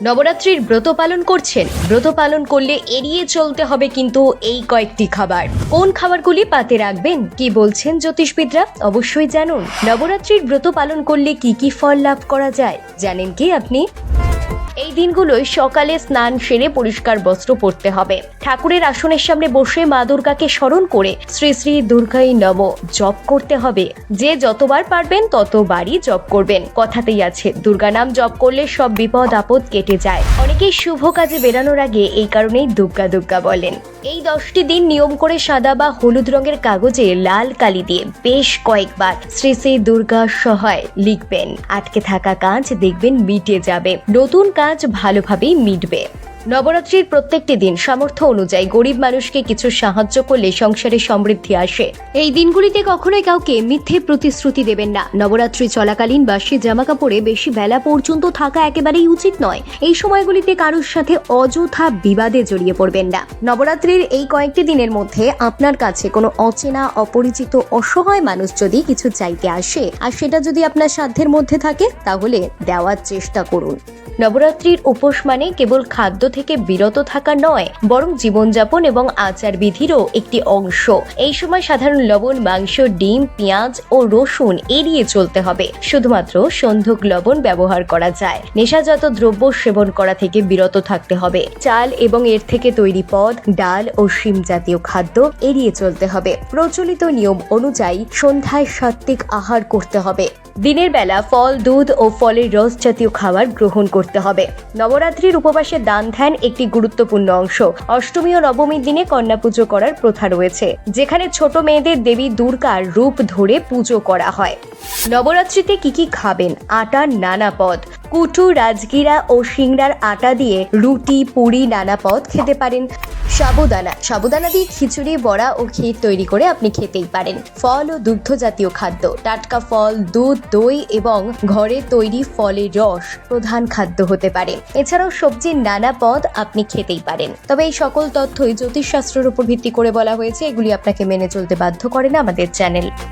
নবরাত্রির ব্রত পালন করছেন। ব্রত পালন করলে এড়িয়ে চলতে হবে কিন্তু এই কয়েকটি খাবার। কোন খাবারগুলি পাতে রাখবেন? কি বলছেন জ্যোতিষবিদরা? অবশ্যই জানুন। নবরাত্রির ব্রত পালন করলে কি কি ফল লাভ করা যায়? জানেন কি আপনি? এই দিনগুলোই সকালে স্নান সেরে পরিষ্কার বস্ত্র পরতে হবে। ঠাকুরের আসনের সামনে বসে মা দুর্গাকে স্মরণ করে শ্রী শ্রী দুর্গাই নম, জপ করতে হবে। যে যতবার পারবেন ততবারই জপ করবেন। কথাতেই আছে, দুর্গা নাম জপ করলে সব বিপদ আপদ কেটে যায়। অনেকেই শুভ কাজে বেরানোর আগে এই কারণেই দুর্গা দুর্গা বলেন। এই দশটি দিন নিয়ম করে সাদা বা হলুদ রঙের কাগজে লাল কালি দিয়ে বেশ কয়েকবার শ্রী শ্রী দুর্গা সহায় লিখবেন। আটকে থাকা কাজ দেখবেন মিটে যাবে। নতুন কাজ ভালোভাবেই মিটবে। নবরাত্রির প্রত্যেকটি দিন সামর্থ্য অনুযায়ী গরিব মানুষকে কিছু সাহায্য করলে সংসারে সমৃদ্ধি আসে। এই দিনগুলিতে কখনোই কাউকে মিথ্যে প্রতিশ্রুতি দেবেন না। নবরাত্রি চলাকালীন বাসি জামা কাপড়ে বেশি বেলা পর্যন্ত থাকা একেবারেই উচিত নয়। এই সময়গুলিতে কারোর সাথে অযথা বিবাদে জড়িয়ে পড়বেন না। নবরাত্রির এই কয়েকটি দিনের মধ্যে আপনার কাছে কোনো অচেনা, অপরিচিত, অসহায় মানুষ যদি কিছু চাইতে আসে, আর সেটা যদি আপনার সাধ্যের মধ্যে থাকে, তাহলে দেওয়ার চেষ্টা করুন। নবরাত্রির উপোস মানে কেবল খাদ্য থেকে বিরত থাকা নয়, বরং জীবনযাপন এবং আচার বিধিরও একটি অংশ। এই সময় সাধারণ লবণ, মাংস, ডিম, পেঁয়াজ ও রসুন এড়িয়ে চলতে হবে। শুধুমাত্র সন্ধক লবণ ব্যবহার করা যায়। নেশাজাত দ্রব্য সেবন করা থেকে বিরত থাকতে হবে। চাল এবং এর থেকে তৈরি পদ, ডাল ও শিম জাতীয় খাদ্য এড়িয়ে চলতে হবে। প্রচলিত নিয়ম অনুযায়ী সন্ধ্যায় সাত্ত্বিক আহার করতে হবে। দিনের বেলা ফল, দুধ ও ফলের রস জাতীয় খাবার গ্রহণ করতে হবে। নবরাত্রির উপবাসে দান ধ্যান একটি গুরুত্বপূর্ণ অংশ। অষ্টমী ও নবমীর দিনে কন্যা পুজো করার প্রথা রয়েছে, যেখানে ছোট মেয়েদের দেবী দুর্গার রূপ ধরে পুজো করা হয়। নবরাত্রিতে কি কি খাবেন? আটার নানা পদ। কুটু রাজগিরা ও সিংড়ার আটা দিয়ে রুটি, পুরি নানা পদ খেতে পারেন। সাবুদানা। সাবুদানা দিয়ে খিচুড়ি, বড়া ও ক্ষীর তৈরি করে আপনি খেতেই পারেন। ফল ও দুগ্ধ জাতীয় খাদ্য। টাটকা ফল, দুধ, দই এবং ঘরে তৈরি ফলের রস প্রধান খাদ্য হতে পারে। এছাড়াও সবজির নানা পদ আপনি খেতেই পারেন। তবে এই সকল তথ্যই জ্যোতিষশাস্ত্রের উপর ভিত্তি করে বলা হয়েছে। এগুলি আপনাকে মেনে চলতে বাধ্য করে না আমাদের চ্যানেল।